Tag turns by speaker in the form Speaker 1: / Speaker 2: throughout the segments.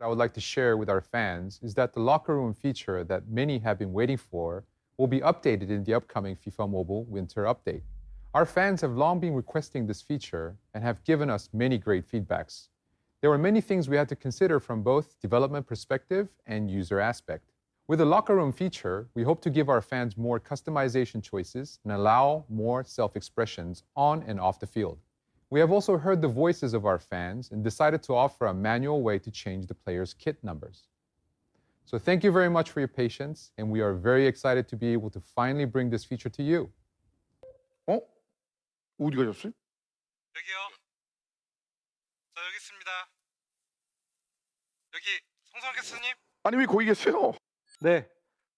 Speaker 1: I would like to share with our fans is that the locker room feature that many have been waiting for will be updated in the upcoming FIFA Mobile Winter Update. Our fans have long been requesting this feature and have given us many great feedbacks. There were many things we had to consider from both development perspective and user aspect. With the locker room feature, we hope to give our fans more customization choices and allow more self expressions on and off the field. We have also heard the voices of our fans and decided to offer a manual way to change the players' kit numbers. So thank you very much for your patience, and we are very excited to be able to finally bring this feature to you.
Speaker 2: 어? 어디 가셨어요?
Speaker 3: 여기요. 저 여기 있습니다. 여기 송성 교수님.
Speaker 2: 아니 왜 거기 계세요?
Speaker 3: 네.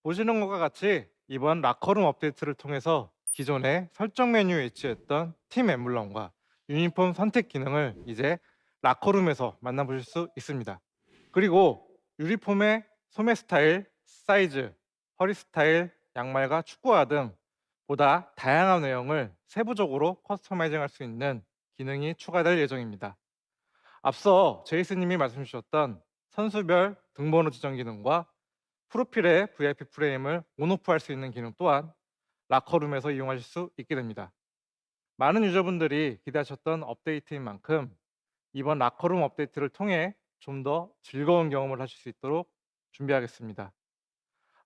Speaker 3: 보시는 것과 같이 이번 라커룸 업데이트를 통해서 기존의 설정 메뉴에 위치했던 팀 엠블럼과 유니폼 선택 기능을 이제 라커룸에서 만나보실 수 있습니다. 그리고 유니폼의 소매 스타일, 사이즈, 허리 스타일, 양말과 축구화 등 보다 다양한 내용을 세부적으로 커스터마이징 할 수 있는 기능이 추가될 예정입니다. 앞서 제이스님이 말씀 주셨던 선수별 등번호 지정 기능과 프로필의 VIP 프레임을 온오프 할 수 있는 기능 또한 라커룸에서 이용하실 수 있게 됩니다. 많은 유저분들이 기대하셨던 업데이트인 만큼 이번 라커룸 업데이트를 통해 좀 더 즐거운 경험을 하실 수 있도록 준비하겠습니다.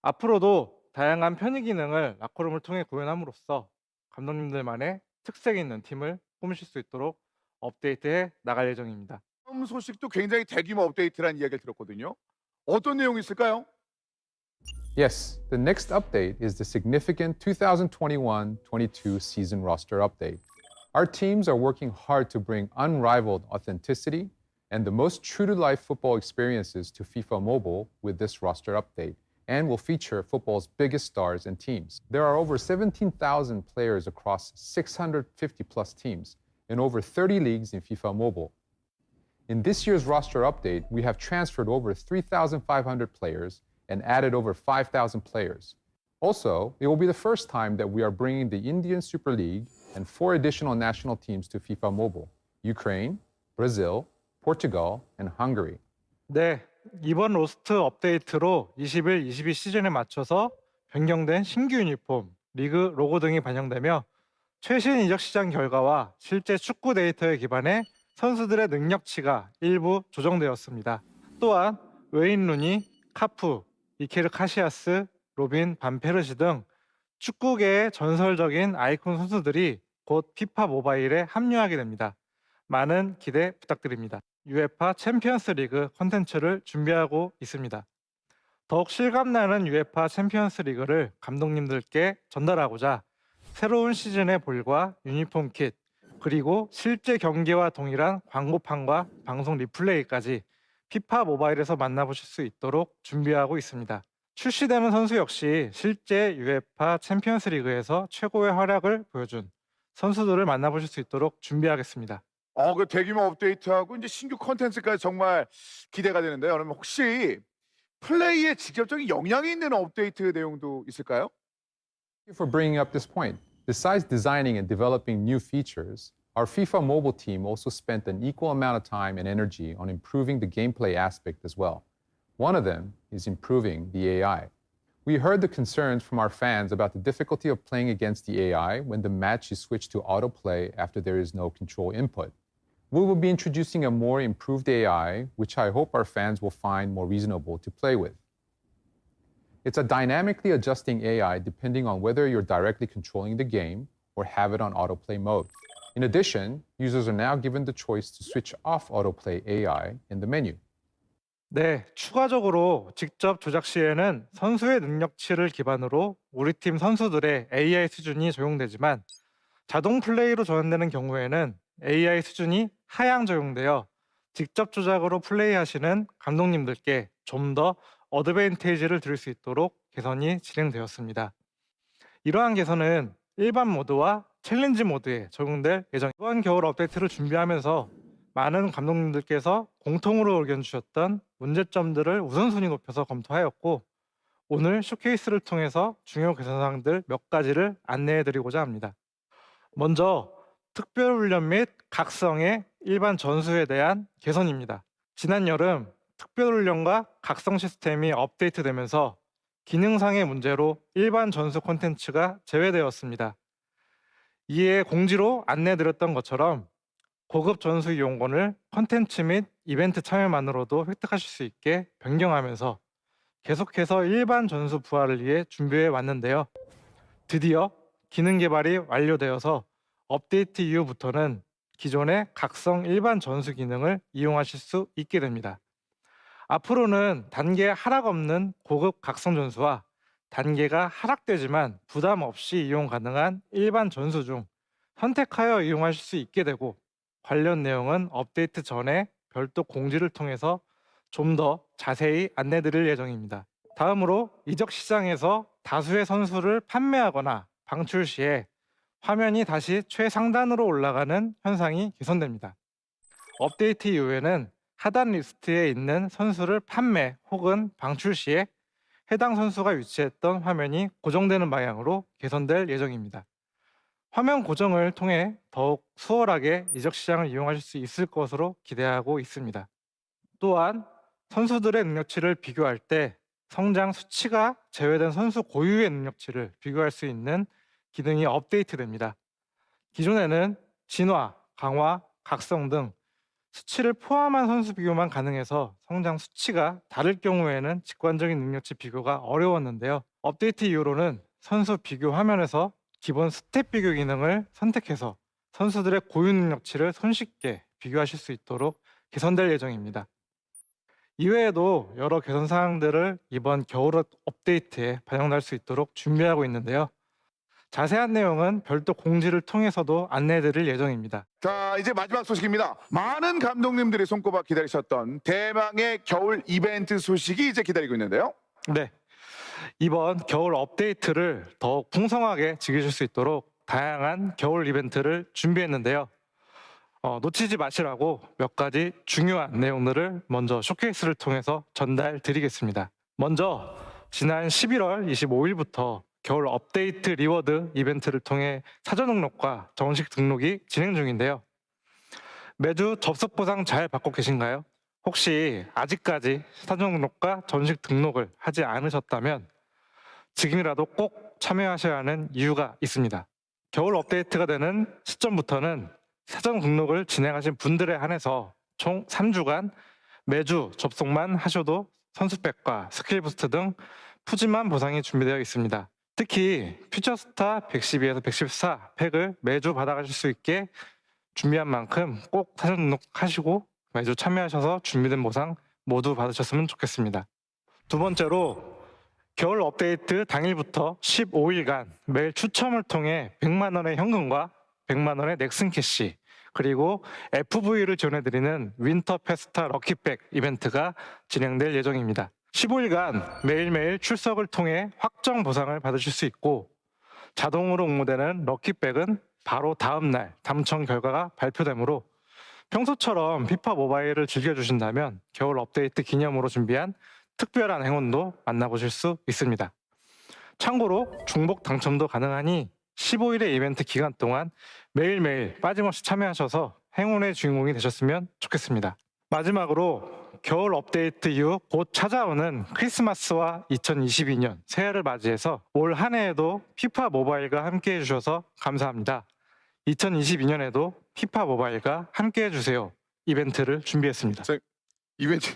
Speaker 3: 앞으로도 다양한 편의 기능을 라커룸을 통해 구현함으로써 감독님들만의 특색 있는 팀을 꾸미실 수 있도록 업데이트해 나갈 예정입니다.
Speaker 2: 다음 소식도 굉장히 대규모 업데이트라는 이야기를 들었거든요. 어떤 내용이 있을까요?
Speaker 1: Yes, the next update is the significant 2021 22 season roster update. Our teams are working hard to bring unrivaled authenticity and the most true to life football experiences to FIFA Mobile with this roster update and will feature football's biggest stars and teams. There are over 17,000 players across 650 plus teams in over 30 leagues in FIFA Mobile. In this year's roster update, we have transferred over 3,500 players and added over 5,000 players. Also, it will be the first time that we are bringing the Indian Super League and four additional national teams to FIFA Mobile Ukraine, Brazil, Portugal, and Hungary.
Speaker 3: 네, 이번 로스트 업데이트로 21, 22 시즌에 맞춰서 변경된 신규 유니폼, 리그 로고 등이 반영되며 최신 이적 시장 결과와 실제 축구 데이터에 기반해 선수들의 능력치가 일부 조정되었습니다. 또한 웨인 루니, 카프, 이케르 카시아스, 로빈 반페르시 등 축구계의 전설적인 아이콘 선수들이 곧 피파 모바일에 합류하게 됩니다. 많은 기대 부탁드립니다. UEFA 챔피언스 리그 콘텐츠를 준비하고 있습니다. 더욱 실감나는 UEFA 챔피언스 리그를 감독님들께 전달하고자 새로운 시즌의 볼과 유니폼 킷, 그리고 실제 경기와 동일한 광고판과 방송 리플레이까지 피파 모바일에서 만나보실 수 있도록 준비하고 있습니다. 출시되는 선수 역시 실제 UEFA 챔피언스 리그에서 최고의 활약을 보여준 선수들을 만나보실 수 있도록 준비하겠습니다.
Speaker 2: 어, 그 대규모 업데이트하고 이제 신규 콘텐츠까지 정말 기대가 되는데요. 그러면 혹시 플레이에 직접적인 영향이 있는 업데이트 내용도 있을까요?
Speaker 1: Thank you for bringing up this point. Besides designing and developing new features, our FIFA mobile team also spent an equal amount of time and energy on improving the gameplay aspect as well. One of them is improving the AI. We heard the concerns from our fans about the difficulty of playing against the AI when the match is switched to autoplay after there is no control input. We will be introducing a more improved AI, which I hope our fans will find more reasonable to play with. It's a dynamically adjusting AI depending on whether you're directly controlling the game or have it on autoplay mode. In addition, users are now given the choice to switch off autoplay AI in the menu.
Speaker 3: 네, 추가적으로 직접 조작 시에는 선수의 능력치를 기반으로 우리 팀 선수들의 AI 수준이 적용되지만 자동 플레이로 전환되는 경우에는 AI 수준이 하향 적용되어 직접 조작으로 플레이하시는 감독님들께 좀 더 어드밴테이지를 드릴 수 있도록 개선이 진행되었습니다. 이러한 개선은 일반 모드와 챌린지 모드에 적용될 예정. 이번 겨울 업데이트를 준비하면서 많은 감독님들께서 공통으로 의견 주셨던 문제점들을 우선순위 높여서 검토하였고 오늘 쇼케이스를 통해서 중요 개선사항들 몇 가지를 안내해 드리고자 합니다. 먼저 특별훈련 및 각성의 일반 전수에 대한 개선입니다. 지난 여름 특별훈련과 각성 시스템이 업데이트되면서 기능상의 문제로 일반 전수 콘텐츠가 제외되었습니다. 이에 공지로 안내드렸던 것처럼 고급 전수 이용권을 콘텐츠 및 이벤트 참여만으로도 획득하실 수 있게 변경하면서 계속해서 일반 전수 부활을 위해 준비해 왔는데요. 드디어 기능 개발이 완료되어서 업데이트 이후부터는 기존의 각성 일반 전수 기능을 이용하실 수 있게 됩니다. 앞으로는 단계 하락 없는 고급 각성 전수와 단계가 하락되지만 부담 없이 이용 가능한 일반 전수 중 선택하여 이용하실 수 있게 되고 관련 내용은 업데이트 전에 별도 공지를 통해서 좀 더 자세히 안내 드릴 예정입니다. 다음으로 이적 시장에서 다수의 선수를 판매하거나 방출 시에 화면이 다시 최상단으로 올라가는 현상이 개선됩니다. 업데이트 이후에는 하단 리스트에 있는 선수를 판매 혹은 방출 시에 해당 선수가 위치했던 화면이 고정되는 방향으로 개선될 예정입니다. 화면 고정을 통해 더욱 수월하게 이적 시장을 이용하실 수 있을 것으로 기대하고 있습니다. 또한 선수들의 능력치를 비교할 때 성장 수치가 제외된 선수 고유의 능력치를 비교할 수 있는 기능이 업데이트됩니다. 기존에는 진화, 강화, 각성 등 수치를 포함한 선수 비교만 가능해서 성장 수치가 다를 경우에는 직관적인 능력치 비교가 어려웠는데요. 업데이트 이후로는 선수 비교 화면에서 기본 스텝 비교 기능을 선택해서 선수들의 고유 능력치를 손쉽게 비교하실 수 있도록 개선될 예정입니다. 이외에도 여러 개선 사항들을 이번 겨울 업데이트에 반영할 수 있도록 준비하고 있는데요. 자세한 내용은 별도 공지를 통해서도 안내해 드릴 예정입니다.
Speaker 2: 자, 이제 마지막 소식입니다. 많은 감독님들이 손꼽아 기다리셨던 대망의 겨울 이벤트 소식이 이제 기다리고 있는데요.
Speaker 3: 네. 이번 겨울 업데이트를 더욱 풍성하게 즐기실 수 있도록 다양한 겨울 이벤트를 준비했는데요. 어, 놓치지 마시라고 몇 가지 중요한 내용들을 먼저 쇼케이스를 통해서 전달 드리겠습니다. 먼저 지난 11월 25일부터 겨울 업데이트 리워드 이벤트를 통해 사전 등록과 정식 등록이 진행 중인데요. 매주 접속 보상 잘 받고 계신가요? 혹시 아직까지 사전 등록과 전식 등록을 하지 않으셨다면 지금이라도 꼭 참여하셔야 하는 이유가 있습니다. 겨울 업데이트가 되는 시점부터는 사전 등록을 진행하신 분들에 한해서 총 3주간 매주 접속만 하셔도 선수백과 스킬 부스트 등 푸짐한 보상이 준비되어 있습니다. 특히 퓨처스타 112에서 114 팩을 매주 받아가실 수 있게 준비한 만큼 꼭 사전 등록하시고 매주 참여하셔서 준비된 보상 모두 받으셨으면 좋겠습니다. 두 번째로 겨울 업데이트 당일부터 15일간 매일 추첨을 통해 100만 원의 현금과 100만 원의 넥슨 캐시 그리고 FV를 지원해드리는 윈터 페스타 럭키백 이벤트가 진행될 예정입니다. 15일간 매일매일 출석을 통해 확정 보상을 받으실 수 있고 자동으로 응모되는 럭키백은 바로 다음 날 당첨 결과가 발표되므로 평소처럼 피파 모바일을 즐겨주신다면 겨울 업데이트 기념으로 준비한 특별한 행운도 만나보실 수 있습니다. 참고로 중복 당첨도 가능하니 15일의 이벤트 기간 동안 매일매일 빠짐없이 참여하셔서 행운의 주인공이 되셨으면 좋겠습니다. 마지막으로 겨울 업데이트 이후 곧 찾아오는 크리스마스와 2022년 새해를 맞이해서 올 한 해에도 피파 모바일과 함께 해주셔서 감사합니다. 2022년에도 피파 모바일과 함께 해주세요. 이벤트를 준비했습니다.
Speaker 2: 이벤트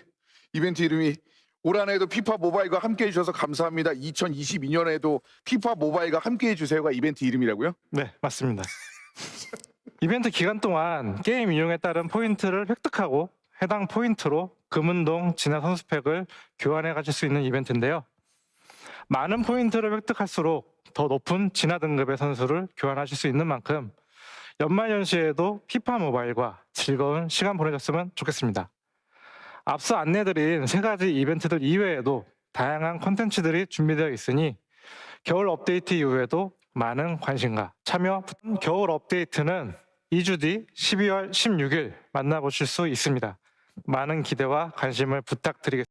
Speaker 2: 이벤트 이름이 올 한해도 피파 모바일과 함께 해주셔서 감사합니다. 2022년에도 피파 모바일과 함께 해주세요가 이벤트 이름이라고요?
Speaker 3: 네, 맞습니다. 이벤트 기간 동안 게임 이용에 따른 포인트를 획득하고 해당 포인트로 금운동 진화 선수팩을 교환해 가실 수 있는 이벤트인데요. 많은 포인트를 획득할수록 더 높은 진화 등급의 선수를 교환하실 수 있는 만큼 연말연시에도 피파 모바일과 즐거운 시간 보내셨으면 좋겠습니다. 앞서 안내드린 세 가지 이벤트들 이외에도 다양한 콘텐츠들이 준비되어 있으니 겨울 업데이트 이후에도 많은 관심과 참여 겨울 업데이트는 2주 뒤 12월 16일 만나보실 수 있습니다. 많은 기대와 관심을 부탁드리겠습니다.